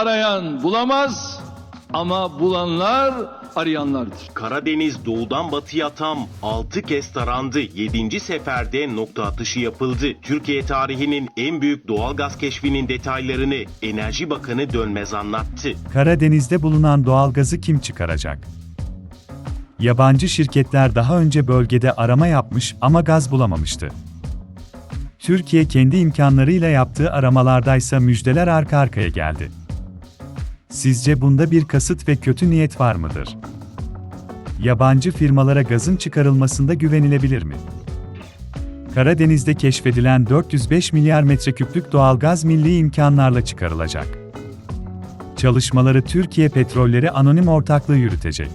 Arayan bulamaz ama bulanlar arayanlardır. Karadeniz doğudan batıya tam 6 kez tarandı. 7. seferde nokta atışı yapıldı. Türkiye tarihinin en büyük doğalgaz keşfinin detaylarını Enerji Bakanı Dönmez anlattı. Karadeniz'de bulunan doğalgazı kim çıkaracak? Yabancı şirketler daha önce bölgede arama yapmış ama gaz bulamamıştı. Türkiye kendi imkanlarıyla yaptığı aramalardaysa müjdeler arka arkaya geldi. Sizce bunda bir kasıt ve kötü niyet var mıdır? Yabancı firmalara gazın çıkarılmasında güvenilebilir mi? Karadeniz'de keşfedilen 405 milyar metreküplük doğalgaz milli imkanlarla çıkarılacak. Çalışmaları Türkiye Petrolleri Anonim Ortaklığı yürütecek.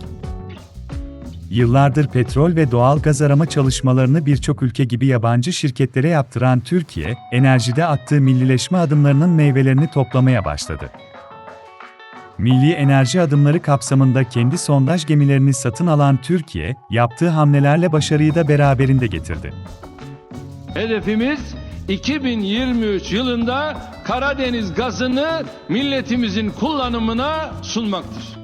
Yıllardır petrol ve doğal gaz arama çalışmalarını birçok ülke gibi yabancı şirketlere yaptıran Türkiye, enerjide attığı millileşme adımlarının meyvelerini toplamaya başladı. Milli enerji adımları kapsamında kendi sondaj gemilerini satın alan Türkiye, yaptığı hamlelerle başarıyı da beraberinde getirdi. Hedefimiz 2023 yılında Karadeniz gazını milletimizin kullanımına sunmaktır.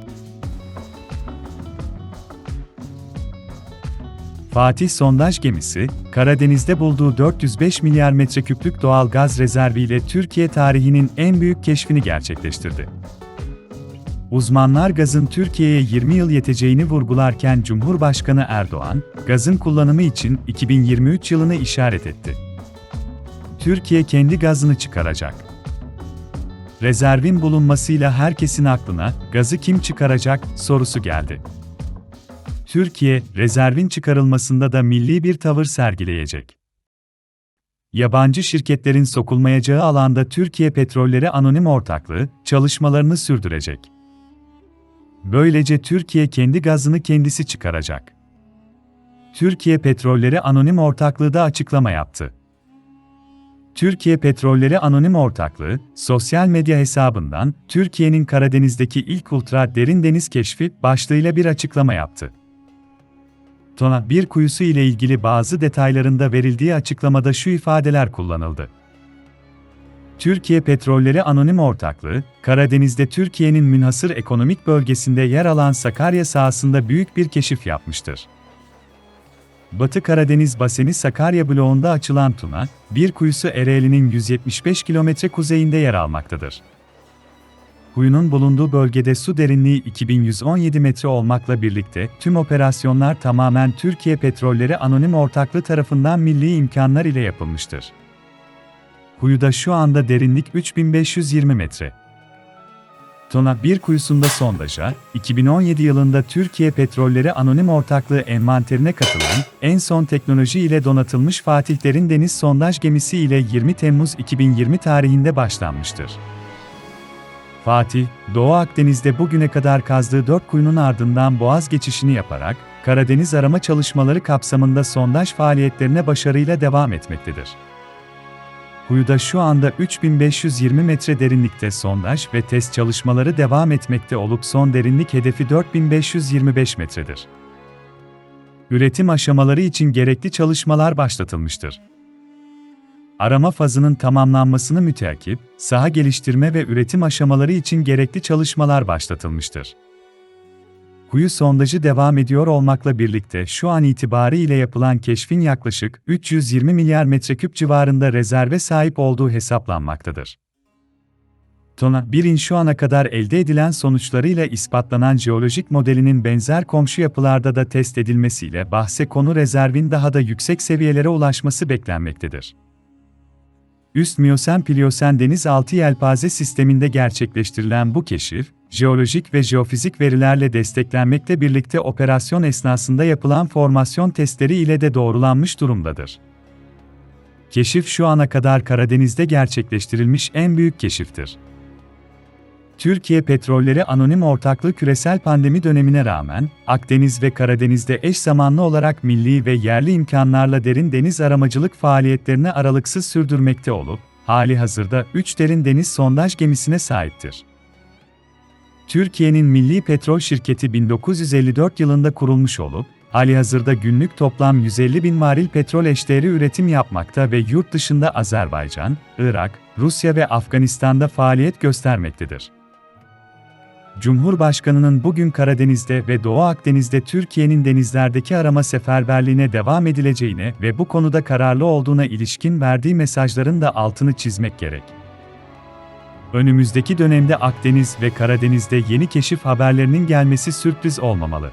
Fatih sondaj gemisi, Karadeniz'de bulduğu 405 milyar metreküplük doğal gaz rezerviyle Türkiye tarihinin en büyük keşfini gerçekleştirdi. Uzmanlar gazın Türkiye'ye 20 yıl yeteceğini vurgularken Cumhurbaşkanı Erdoğan, gazın kullanımı için 2023 yılını işaret etti. Türkiye kendi gazını çıkaracak. Rezervin bulunmasıyla herkesin aklına gazı kim çıkaracak sorusu geldi. Türkiye, rezervin çıkarılmasında da milli bir tavır sergileyecek. Yabancı şirketlerin sokulmayacağı alanda Türkiye Petrolleri Anonim Ortaklığı çalışmalarını sürdürecek. Böylece Türkiye kendi gazını kendisi çıkaracak. Türkiye Petrolleri Anonim Ortaklığı da açıklama yaptı. Türkiye Petrolleri Anonim Ortaklığı, sosyal medya hesabından Türkiye'nin Karadeniz'deki ilk ultra derin deniz keşfi başlığıyla bir açıklama yaptı. Tona bir kuyusu ile ilgili bazı detaylarında verildiği açıklamada şu ifadeler kullanıldı. Türkiye Petrolleri Anonim Ortaklığı, Karadeniz'de Türkiye'nin münhasır ekonomik bölgesinde yer alan Sakarya sahasında büyük bir keşif yapmıştır. Batı Karadeniz baseni Sakarya bloğunda açılan Tuna, bir kuyusu Ereğli'nin 175 kilometre kuzeyinde yer almaktadır. Kuyunun bulunduğu bölgede su derinliği 2117 metre olmakla birlikte tüm operasyonlar tamamen Türkiye Petrolleri Anonim Ortaklığı tarafından milli imkanlar ile yapılmıştır. Kuyuda şu anda derinlik 3520 metre. Tona bir kuyusunda sondaja, 2017 yılında Türkiye Petrolleri Anonim Ortaklığı envanterine katılan, en son teknoloji ile donatılmış Fatih Derin Deniz sondaj gemisi ile 20 Temmuz 2020 tarihinde başlanmıştır. Fatih, Doğu Akdeniz'de bugüne kadar kazdığı dört kuyunun ardından boğaz geçişini yaparak, Karadeniz arama çalışmaları kapsamında sondaj faaliyetlerine başarıyla devam etmektedir. Kuyuda şu anda 3520 metre derinlikte sondaj ve test çalışmaları devam etmekte olup son derinlik hedefi 4525 metredir. Üretim aşamaları için gerekli çalışmalar başlatılmıştır. Arama fazının tamamlanmasını müteakip, saha geliştirme ve üretim aşamaları için gerekli çalışmalar başlatılmıştır. Kuyu sondajı devam ediyor olmakla birlikte şu an itibariyle yapılan keşfin yaklaşık 320 milyar metreküp civarında rezerve sahip olduğu hesaplanmaktadır. Tona 1'in şu ana kadar elde edilen sonuçlarıyla ispatlanan jeolojik modelinin benzer komşu yapılarda da test edilmesiyle bahse konu rezervin daha da yüksek seviyelere ulaşması beklenmektedir. Üst Miyosen Pliyosen denizaltı yelpaze sisteminde gerçekleştirilen bu keşif, jeolojik ve jeofizik verilerle desteklenmekle birlikte operasyon esnasında yapılan formasyon testleri ile de doğrulanmış durumdadır. Keşif şu ana kadar Karadeniz'de gerçekleştirilmiş en büyük keşiftir. Türkiye Petrolleri Anonim Ortaklığı küresel pandemi dönemine rağmen, Akdeniz ve Karadeniz'de eş zamanlı olarak milli ve yerli imkanlarla derin deniz aramacılık faaliyetlerini aralıksız sürdürmekte olup, hali hazırda 3 derin deniz sondaj gemisine sahiptir. Türkiye'nin milli petrol şirketi 1954 yılında kurulmuş olup, hali hazırda günlük toplam 150 bin varil petrol eşdeğeri üretim yapmakta ve yurt dışında Azerbaycan, Irak, Rusya ve Afganistan'da faaliyet göstermektedir. Cumhurbaşkanının bugün Karadeniz'de ve Doğu Akdeniz'de Türkiye'nin denizlerdeki arama seferberliğine devam edileceğine ve bu konuda kararlı olduğuna ilişkin verdiği mesajların da altını çizmek gerek. Önümüzdeki dönemde Akdeniz ve Karadeniz'de yeni keşif haberlerinin gelmesi sürpriz olmamalı.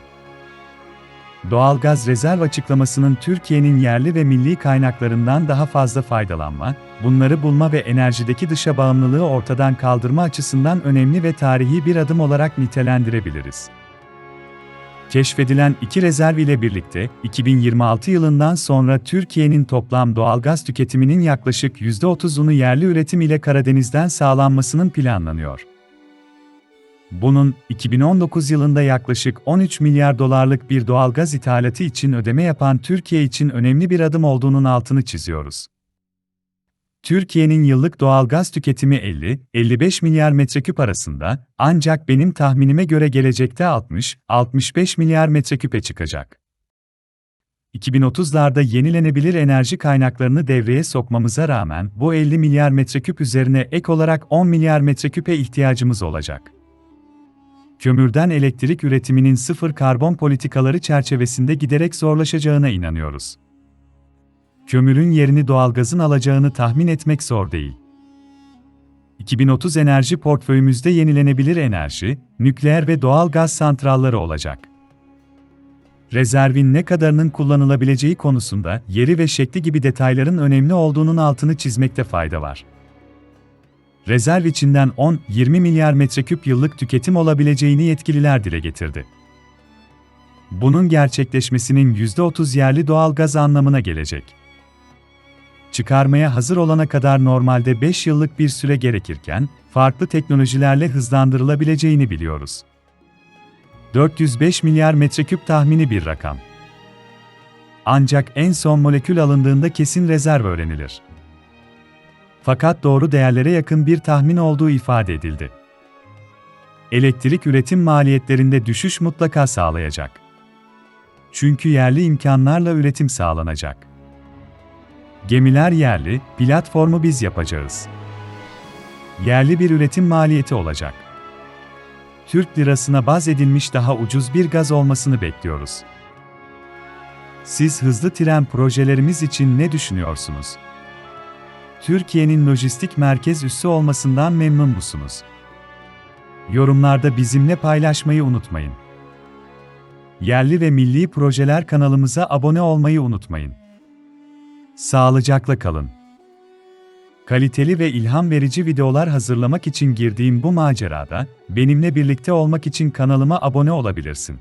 Doğalgaz rezerv açıklamasının Türkiye'nin yerli ve milli kaynaklarından daha fazla faydalanma, bunları bulma ve enerjideki dışa bağımlılığı ortadan kaldırma açısından önemli ve tarihi bir adım olarak nitelendirebiliriz. Keşfedilen iki rezerv ile birlikte, 2026 yılından sonra Türkiye'nin toplam doğalgaz tüketiminin yaklaşık %30'unu yerli üretim ile Karadeniz'den sağlanmasının planlanıyor. Bunun, 2019 yılında yaklaşık 13 milyar dolarlık bir doğalgaz ithalatı için ödeme yapan Türkiye için önemli bir adım olduğunun altını çiziyoruz. Türkiye'nin yıllık doğalgaz tüketimi 50-55 milyar metreküp arasında, ancak benim tahminime göre gelecekte 60-65 milyar metreküpe çıkacak. 2030'larda yenilenebilir enerji kaynaklarını devreye sokmamıza rağmen bu 50 milyar metreküp üzerine ek olarak 10 milyar metreküpe ihtiyacımız olacak kömürden elektrik üretiminin sıfır karbon politikaları çerçevesinde giderek zorlaşacağına inanıyoruz. Kömürün yerini doğalgazın alacağını tahmin etmek zor değil. 2030 enerji portföyümüzde yenilenebilir enerji, nükleer ve doğal gaz santralları olacak. Rezervin ne kadarının kullanılabileceği konusunda yeri ve şekli gibi detayların önemli olduğunun altını çizmekte fayda var rezerv içinden 10-20 milyar metreküp yıllık tüketim olabileceğini yetkililer dile getirdi. Bunun gerçekleşmesinin %30 yerli doğal gaz anlamına gelecek. Çıkarmaya hazır olana kadar normalde 5 yıllık bir süre gerekirken, farklı teknolojilerle hızlandırılabileceğini biliyoruz. 405 milyar metreküp tahmini bir rakam. Ancak en son molekül alındığında kesin rezerv öğrenilir fakat doğru değerlere yakın bir tahmin olduğu ifade edildi. Elektrik üretim maliyetlerinde düşüş mutlaka sağlayacak. Çünkü yerli imkanlarla üretim sağlanacak. Gemiler yerli, platformu biz yapacağız. Yerli bir üretim maliyeti olacak. Türk lirasına baz edilmiş daha ucuz bir gaz olmasını bekliyoruz. Siz hızlı tren projelerimiz için ne düşünüyorsunuz? Türkiye'nin lojistik merkez üssü olmasından memnun musunuz? Yorumlarda bizimle paylaşmayı unutmayın. Yerli ve milli projeler kanalımıza abone olmayı unutmayın. Sağlıcakla kalın. Kaliteli ve ilham verici videolar hazırlamak için girdiğim bu macerada benimle birlikte olmak için kanalıma abone olabilirsin.